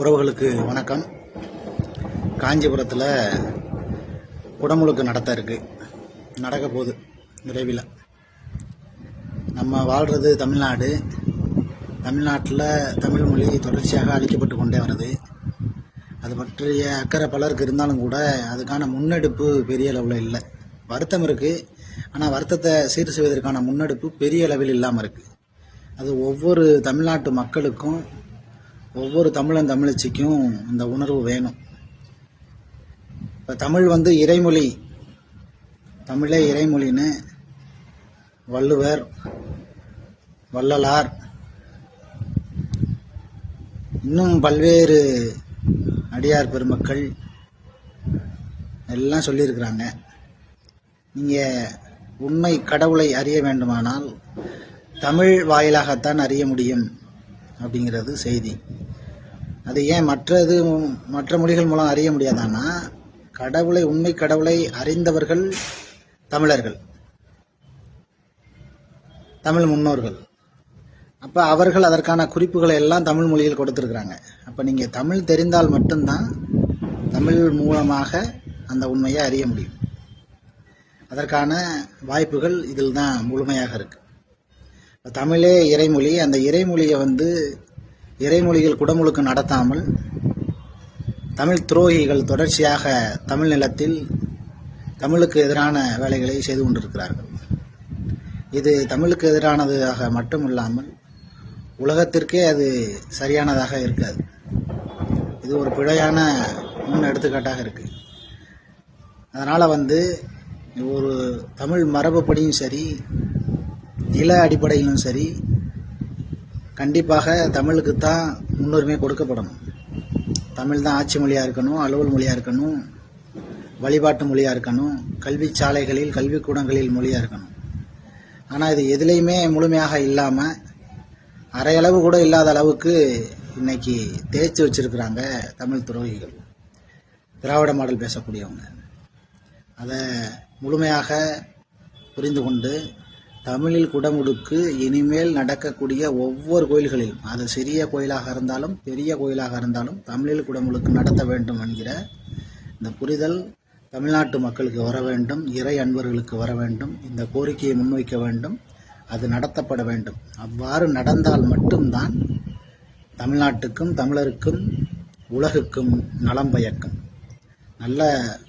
உறவுகளுக்கு வணக்கம். காஞ்சிபுரத்தில் குடமுழுக்கு நடத்த இருக்குது நடக்க போகுது விரைவில். நம்ம வாழ்கிறது தமிழ்நாடு. தமிழ்நாட்டில் தமிழ் மொழி தொடர்ச்சியாக அழிக்கப்பட்டு கொண்டே வருது. அது பற்றிய அக்கறை பலருக்கு இருந்தாலும் கூட அதுக்கான முன்னெடுப்பு பெரிய அளவில் இல்லை. வருத்தம் இருக்குது ஆனால் வருத்தத்தை சீர் செய்வதற்கான முன்னெடுப்பு பெரிய அளவில் இல்லாமல் இருக்குது அது ஒவ்வொரு தமிழ்நாட்டு மக்களுக்கும் ஒவ்வொரு தமிழன் தமிழச்சிக்கும் இந்த உணர்வு வேணும். இப்போ தமிழ் வந்து இறைமொழி. தமிழே இறைமொழின்னு வள்ளுவர் வள்ளலார் இன்னும் பல்வேறு அடியார் பெருமக்கள் எல்லாம் சொல்லியிருக்கிறாங்க. நீங்கள் உண்மை கடவுளை அறிய வேண்டுமானால் தமிழ் வாயிலாகத்தான் அறிய முடியும். அப்படிங்கிறது செய்தி. அது ஏன் மற்றது மற்ற மொழிகள் மூலம் அறிய முடியாதானா கடவுளை உண்மை கடவுளை அறிந்தவர்கள் தமிழர்கள். தமிழ் முன்னோர்கள். அப்போ அவர்கள் அதற்கான குறிப்புகளை எல்லாம் தமிழ் மொழியில் கொடுத்துருக்குறாங்க. அப்போ நீங்கள் தமிழ் தெரிந்தால் மட்டும்தான் தமிழ் மூலமாக அந்த உண்மையை அறிய முடியும். அதற்கான வாய்ப்புகள் இதில் தான் முழுமையாக இருக்குது தமிழே இறைமொழி. அந்த இறைமொழியை வந்து இறைமொழிகள் குடமுழுக்கு நடத்தாமல் தமிழ் துரோகிகள் தொடர்ச்சியாக தமிழ் நிலத்தில் தமிழுக்கு எதிரான வேலைகளை செய்து கொண்டிருக்கிறார்கள். இது தமிழுக்கு எதிரானதாக மட்டும் இல்லாமல் உலகத்திற்கே அது சரியானதாக இருக்காது. இது ஒரு பிழையான முன் எடுத்துக்காட்டாக இருக்குது அதனால் வந்து ஒரு தமிழ் மரபுப்படியும் சரி நில அடிப்படையிலும் சரி கண்டிப்பாக தமிழுக்கு தான் முன்னுரிமை கொடுக்கப்படணும். தமிழ் தான் ஆட்சி மொழியாக இருக்கணும் அலுவல் மொழியாக இருக்கணும் வழிபாட்டு மொழியாக இருக்கணும் கல்வி சாலைகளில் கல்விக்கூடங்களில் மொழியாக இருக்கணும். ஆனால் இது எதுலேயுமே முழுமையாக இல்லாமல் அரையளவு கூட இல்லாத அளவுக்கு இன்னைக்கு தேய்ச்சி வச்சிருக்கிறாங்க தமிழ் துரோகிகள். திராவிட மாடல் பேசக்கூடியவங்க. அதை முழுமையாக புரிந்து கொண்டு தமிழில் குடமுடுக்கு இனிமேல் நடக்கக்கூடிய ஒவ்வொரு கோயில்களிலும் அது சிறிய கோயிலாக இருந்தாலும் பெரிய கோயிலாக இருந்தாலும் தமிழில் குடமுழுக்கு நடத்த வேண்டும் என்கிற இந்த புரிதல் தமிழ்நாட்டு மக்களுக்கு வர வேண்டும் இறை அன்பர்களுக்கு வர வேண்டும் இந்த கோரிக்கையை முன்வைக்க வேண்டும் அது நடத்தப்பட வேண்டும். அவ்வாறு நடந்தால் மட்டும்தான் தமிழ்நாட்டுக்கும் தமிழருக்கும் உலகுக்கும் நலம் பயக்கும். நல்ல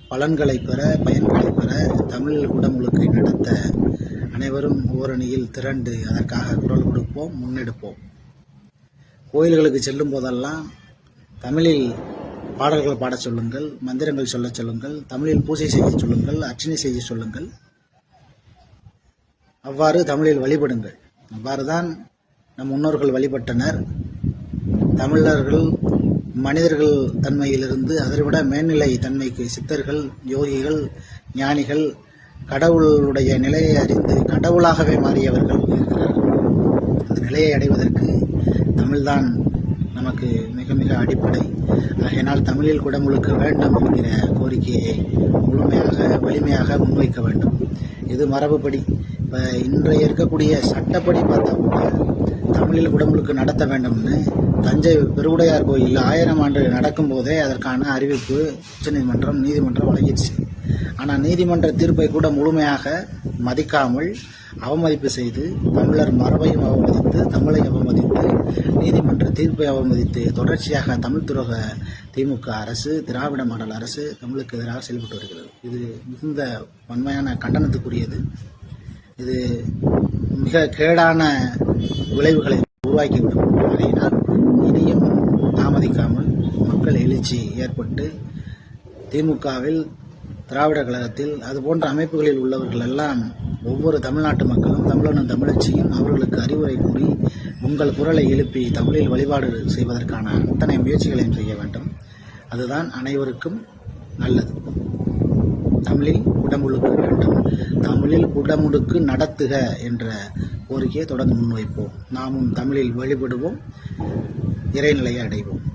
பலன்களை பெற பயன்களை பெற தமிழ் குடமுழுக்கை நடத்த அனைவரும் ஓரணியில் திரண்டு அதற்காக குரல் கொடுப்போம் முன்னெடுப்போம். கோயில்களுக்கு செல்லும் போதெல்லாம் தமிழில் பாடல்கள் பாடச் சொல்லுங்கள் மந்திரங்கள் சொல்லச் சொல்லுங்கள் தமிழில் பூஜை செய்ய சொல்லுங்கள் அர்ச்சனை செய்ய சொல்லுங்கள். அவ்வாறு தமிழில் வழிபடுங்கள். அவ்வாறு தான் நம் முன்னோர்கள் வழிபட்டனர். தமிழர்கள் மனிதர்கள் தன்மையிலிருந்து அதைவிட மேல்நிலை தன்மைக்கு சித்தர்கள் யோகிகள் ஞானிகள் கடவுளுடைய நிலையை அறிந்து கடவுளாகவே மாறியவர்கள் இருக்கிறார்கள். அந்த நிலையை அடைவதற்கு தமிழ்தான் நமக்கு மிக மிக அடிப்படை. ஆகையினால் தமிழில் குடமுழுக்க வேண்டும் என்கிற கோரிக்கையை முழுமையாக வலிமையாக முன்வைக்க வேண்டும். இது மரபுப்படி. இப்போ இன்றைய இருக்கக்கூடிய சட்டப்படி பார்த்தா கூட தமிழில் குடமுழுக்கு நடத்த வேண்டும்னு தஞ்சை பெருவுடையார் கோயிலில் ஆயிரம் ஆண்டு நடக்கும்போதே அதற்கான அறிவிப்பு உச்சநீதிமன்றம் நீதிமன்றம் வழங்கிடுச்சு. ஆனால் நீதிமன்ற தீர்ப்பை கூட முழுமையாக மதிக்காமல் அவமதிப்பு செய்து தமிழர் மரபையும் அவமதித்து தமிழை அவமதித்து நீதிமன்ற தீர்ப்பை அவமதித்து தொடர்ச்சியாக தமிழ் துரோக திமுக அரசு திராவிட மாடல் அரசு தமிழுக்கு எதிராக செயல்பட்டு வருகிறது. இது மிகுந்த வன்மையான கண்டனத்துக்குரியது. இது மிக கேடான விளைவுகளை உருவாக்கிவிடும் அதையினால் இனியும் தாமதிக்காமல் மக்கள் எழுச்சி ஏற்பட்டு திமுகவில் திராவிட கழகத்தில் அது போன்ற அமைப்புகளில் உள்ளவர்கள் எல்லாம் ஒவ்வொரு தமிழ்நாட்டு மக்களும் தமிழனும் தமிழச்சியும் அவர்களுக்கு அறிவுரை கூறி உங்கள் குரலை எழுப்பி தமிழில் வழிபாடு செய்வதற்கான அத்தனை முயற்சிகளையும் செய்ய வேண்டும். அதுதான் அனைவருக்கும் நல்லது. தமிழில் உடம்புழுக்க வேண்டும். தமிழில் உடமுடுக்கு நடத்துக என்ற கோரிக்கையை தொடர்ந்து முன்வைப்போம். நாமும் தமிழில் வழிபடுவோம். இறைநிலையை அடைவோம்.